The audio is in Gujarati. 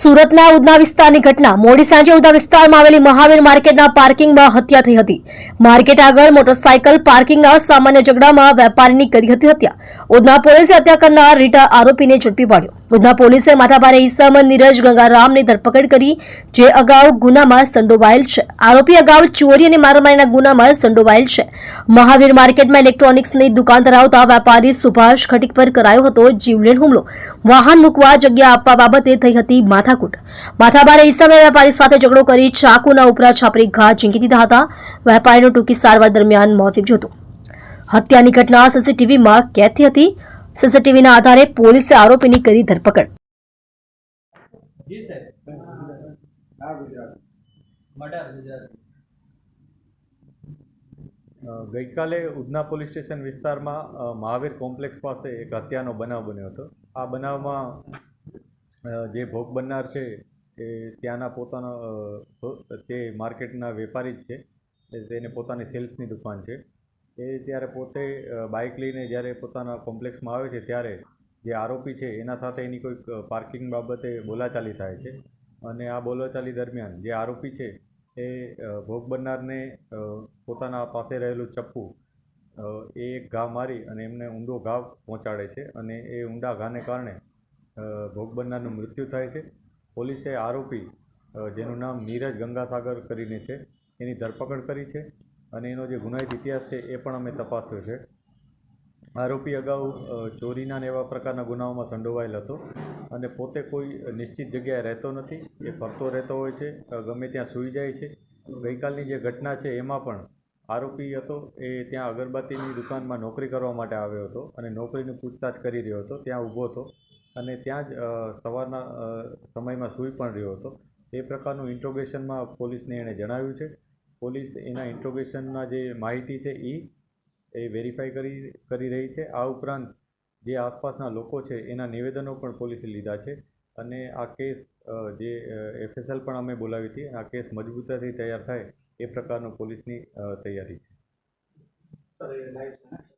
સુરતના ઉધના વિસ્તારની ઘટના. મોડી સાંજે ઉધના વિસ્તારમાં આવેલી મહાવીર માર્કેટના પાર્કિંગમાં હત્યા થઈ હતી. માર્કેટ આગળ મોટરસાયકલ પાર્કિંગના સામાન્ય ઝઘડામાં વેપારીની કરી હતી હત્યા. ઉધના પોલીસે હત્યા કરનાર રીટા આરોપીને ઝડપી પાડ્યો. ઉધના પોલીસે માથાભારે ઈસમ નીરજ ગંગારામની ધરપકડ કરી, જે અગાઉ ગુનામાં સંડોવાયેલ છે. આરોપી અગાઉ ચોરી અને મારામારીના ગુનામાં સંડોવાયેલ છે. મહાવીર માર્કેટમાં ઇલેક્ટ્રોનિક્સની દુકાન ધરાવતા વેપારી સુભાષ ખટીક પર કરાયો હતો જીવલેણ હુમલો. વાહન મૂકવા જગ્યા આપવા બાબતે થઈ હતી માથાકૂટ. માથાભારે ઈસમે વેપારી સાથે ઝઘડો કરી ચાકુના ઉપરા છાપરી ઘા ઝીંકી દીધા હતા. વેપારીનું ટૂંકી સારવાર દરમિયાન મોત નીપજ્યું હતું. હત્યાની ઘટના સીસીટીવીમાં કેદ થઈ હતી. સીસીટીવીના આધારે પોલીસે આરોપીની કરી ધરપકડ. ગઈકાલે ઉધના પોલીસ સ્ટેશન વિસ્તારમાં મહાવીર કોમ્પ્લેક્સ પાસે એક હત્યાનો બનાવ બન્યો હતો. આ બનાવમાં જે ભોગ બનનાર છે એ ત્યાંના પોતાના તે માર્કેટના વેપારી જ છે. તેને પોતાની સેલ્સની દુકાન છે. એ ત્યારે પોતે બાઇક લઈને જ્યારે પોતાના કોમ્પ્લેક્સમાં આવે છે ત્યારે જે આરોપી છે એના સાથે એની કોઈક પાર્કિંગ બાબતે બોલાચાલી થાય છે. અને આ બોલાચાલી દરમિયાન જે આરોપી છે એ ભોગ બનનારને પોતાના પાસે રહેલું ચપ્પુ એ એક ઘા મારી અને એમને ઊંડો ઘા પહોંચાડે છે અને એ ઊંડા ઘાને કારણે ભોગ બનનારનું મૃત્યુ થાય છે. પોલીસે આરોપી જેનું નામ નીરજ ગંગાસાગર કરીને છે, એની ધરપકડ કરી છે. અને એનો જે ગુનાહિત ઇતિહાસ છે એ પણ અમે તપાસ્યો છે. આરોપી અગાઉ ચોરીના ને એવા પ્રકારના ગુનાઓમાં સંડોવાયેલ હતો અને પોતે કોઈ નિશ્ચિત જગ્યાએ રહેતો નથી, એ ફરતો રહેતો હોય છે ગમે ત્યાં સૂઈ જાય છે. ગઈકાલની જે ઘટના છે એમાં પણ આરોપી હતો, એ ત્યાં અગરબત્તીની દુકાનમાં નોકરી કરવા માટે આવ્યો હતો અને નોકરીની પૂછતાછ કરી રહ્યો હતો, ત્યાં ઊભો હતો અને ત્યાં જ સવારના સમયમાં સૂઈ પણ રહ્યો હતો. એ પ્રકારનું ઇન્ટ્રોગેશનમાં પોલીસને એણે જણાવ્યું છે. પોલીસ એના ઇન્ટ્રોગેશનના જે માહિતી છે એ એ વેરીફાઈ કરી કરી રહી છે. આ ઉપરાંત જે આસપાસના લોકો છે, એના નિવેદનો પણ પોલીસે લીધા છે અને આ કેસ જે એફએસએલ પણ અમે બોલાવી હતી, આ કેસ મજબૂતાથી તૈયાર થાય એ પ્રકારનો પોલીસની તૈયારી છે.